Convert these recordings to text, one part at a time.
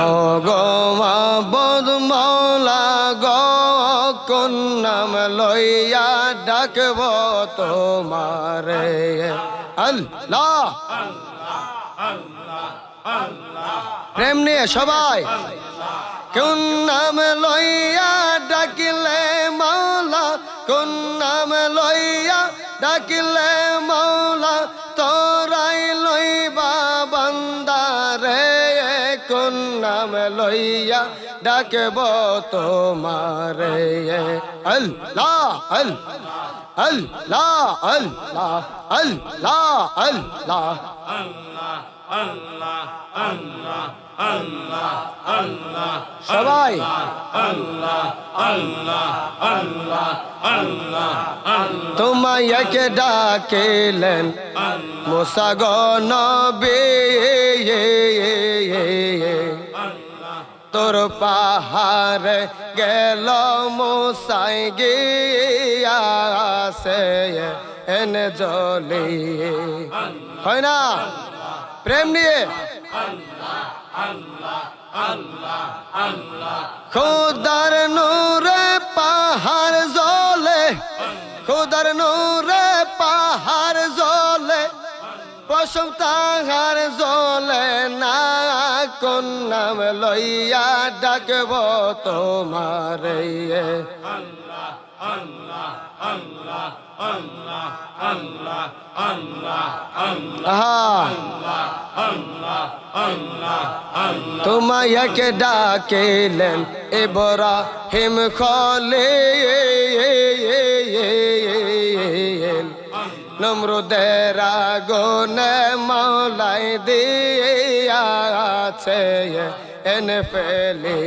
ও গো মাবদ মৌলা গো লইয়া ডাকব তোমারে? আল্লাহ। প্রেম নিয়ে সবাই। কোন নাম লইয়া ডাকিলে মাওলা, কোন নাম লইয়া ডাকিলে লইয়া ডাকব তোমারে। আল্লাহ আল্লাহ আল্লাহ আল্লাহ আল্লাহ। আল্লাহ সবাই তোমাকে ডাকিলেন মোসাগ নবে। তোর পাহাড় গেল মোসাই গিয়াছে এন জলি। হয় না? প্রেম নিয়ে? খোদার নূরে পাহাড় জলে, খোদার নূরে পাহাড় জলে প্রসম তাহার জলে না কোন নাম লইয়া ডাকব তোমার? তোমাকে ডাকিলেন এবরা হিম খলে নমরুদের আগুনে মাওলাই দিয়াছে এন ফেলে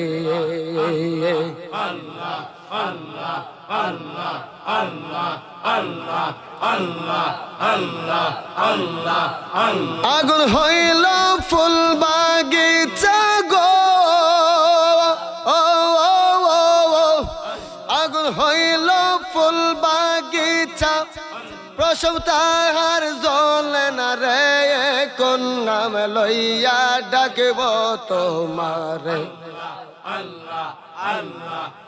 আগুন হইল ফুল বাগিচা গো। প্রসব তাহার জলে না রে কোন নাম লইয়া ডাকব তোমারে। আল্লাহ আল্লাহ।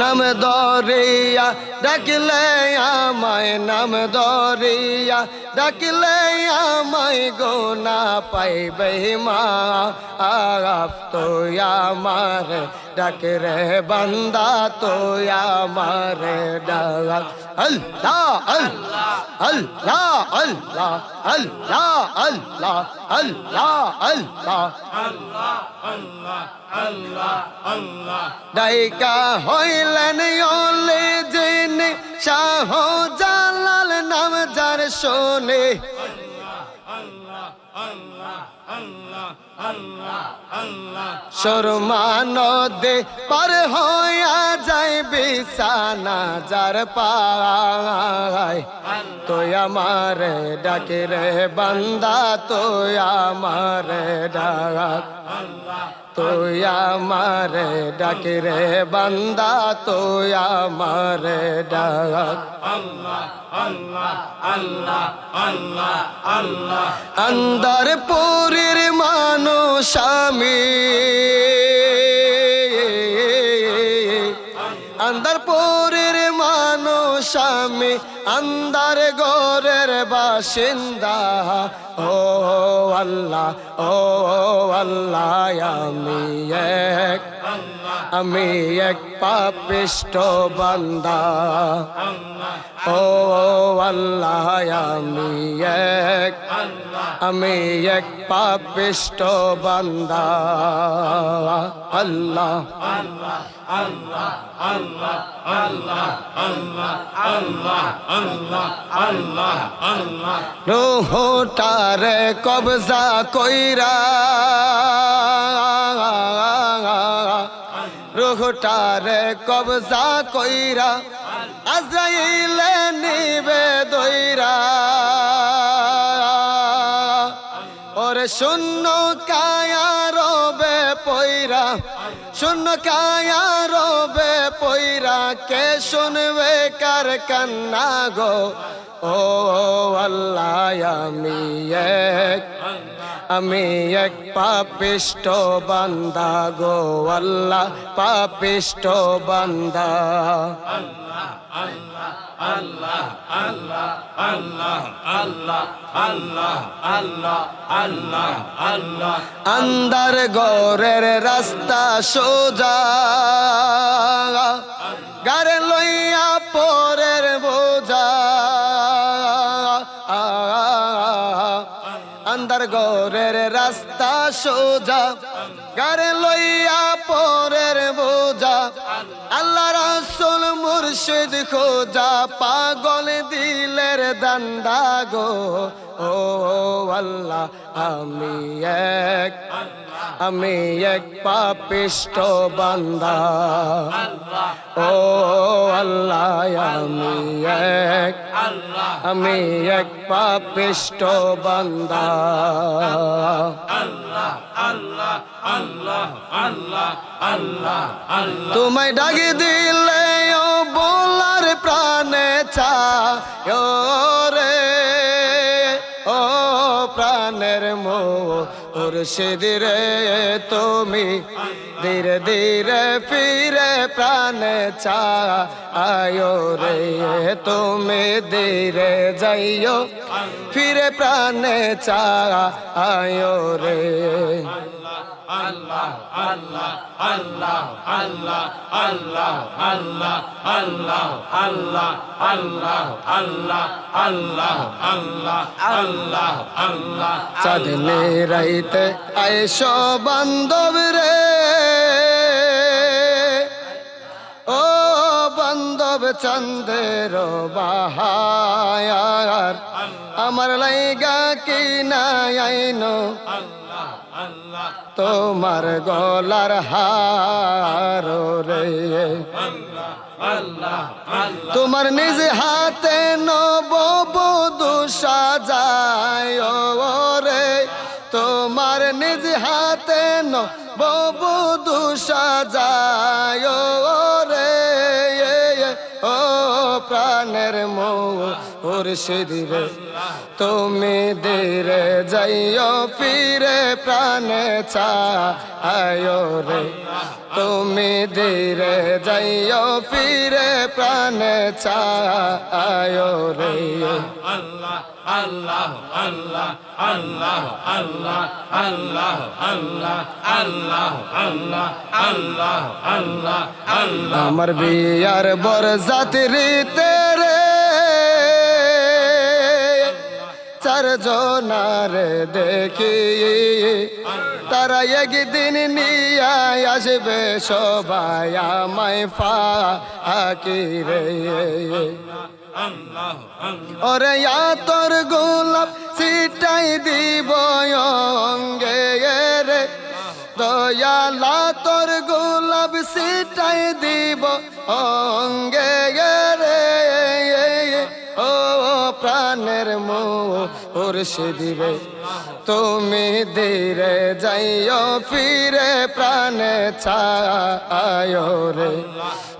নাম দরিয়া, ডাকলে আমায় নাম দরিয়া, ডাকলে আমায় গোনা পাইবে মা আপ তো আমার ডাক রে বান্দা তো আমার ডাক আল্লাহ আল্লাহ আল্লাহ আল্লাহ আল্লাহ আল্লাহ আল্লাহ আল্লাহ। ডাইকা হইলেন অলে জেনে শাহ জালাল নাম যার শোনে। শর্মানদে পার হইয়া যায় বিছানা যার পায়। তোই আমার ডাকে রে বান্দা, তোই আমার ডাক। তোই আমার ডাকে রে বান্দা, তোই আমার ডাক। আন্দার পুরীর মানুষ আমি। আন্দার পুরীর মানুষ আমি। আন্দার বাসিন্দা। ও আল্লাহ ও আল্লাহ আমি এক আমি এক পাপিষ্ট বান্দা। ও আল্লাহ, আমি এক আমি এক পাপিষ্ট বান্দা। আল্লাহ। রোহটারে কবজা কইরা রোহটারে কবজা কইরা, আজরাইলে নিবে দইরা। ওরে শূন্য কায়া রবে পইরা, শূন্য কায়া রবে পইরা, কে শুনবে কার কান্না গো? ও আল্লাহ, আমি এক আমি এক পাপিষ্ট বান্দা গো, আল্লাহ পাপিষ্ট বান্দা। আন্দার গরের রাস্তা সোজা, গারে লইয়া পরের আন্দার গরের রাস্তা সোজা গারে লইয়া পরের বোঝা। আল্লাহ রাসুল মুর্শিদ খোজা, পাগল দিলের দান্দা গো। ও আল্লাহ, আমি এক। আমি এক পাপিষ্ট বান্দা। ও আল্লাহ, আমি এক আমি এক পাপিষ্ট বান্দা। তোমায় ডাকি দিলে, ও বোলার প্রাণে চা রে ওর রে, তুমি ধীরে ধীরে ফিরে প্রাণ চা আয়ো রে। তুমি ধীরে যাইও, ফিরে প্রাণ চা আয়ো রে। চাঁদনে রাইতে আইসো বান্ধব রে ও বান্ধব চন্দের বাহায়ার আমার লাইগা কি আইনো তোমার গলার হার রে। তোমার নিজ হাতে নববধূ সাজায় ও রে। তোমার নিজ হাতে নববধূ সাজায় ও রে। ও প্রাণের মোর রে। তুমি ধীরে যাইও, ফিরে প্রাণে চায় রে। তুমি ধীরে যাইও, ফিরে প্রাণে চায় রে। আমার বিয়ার বর জাতিরিতে রে চার জনার দেখি। তারা একদিন নিয়ে আসবে সবাই আমায় ফাঁকি রে ওরে তোর গোলাপ সিটাই দিব অঙ্গে রে। দয়ালা তোর গোলাপ সিটাই দিব অঙ্গে প্রাণের মোর দিবে তুমি ধীরে যাইও ফিরে প্রাণে ছায় রে।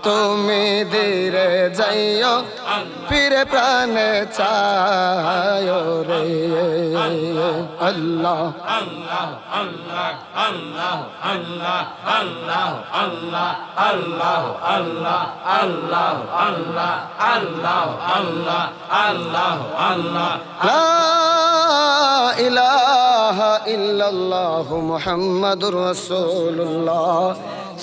তুমি ধীরে যাইও ফিরে প্রাণে চায় রে আল্লাহ লা ইলাহা ইল্লাল্লাহ মুহাম্মাদুর রাসূলুল্লাহ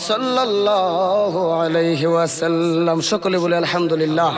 সাল্লাল্লাহু আলাইহি ওয়াসাল্লাম সকলে বলে আলহামদুলিল্লাহ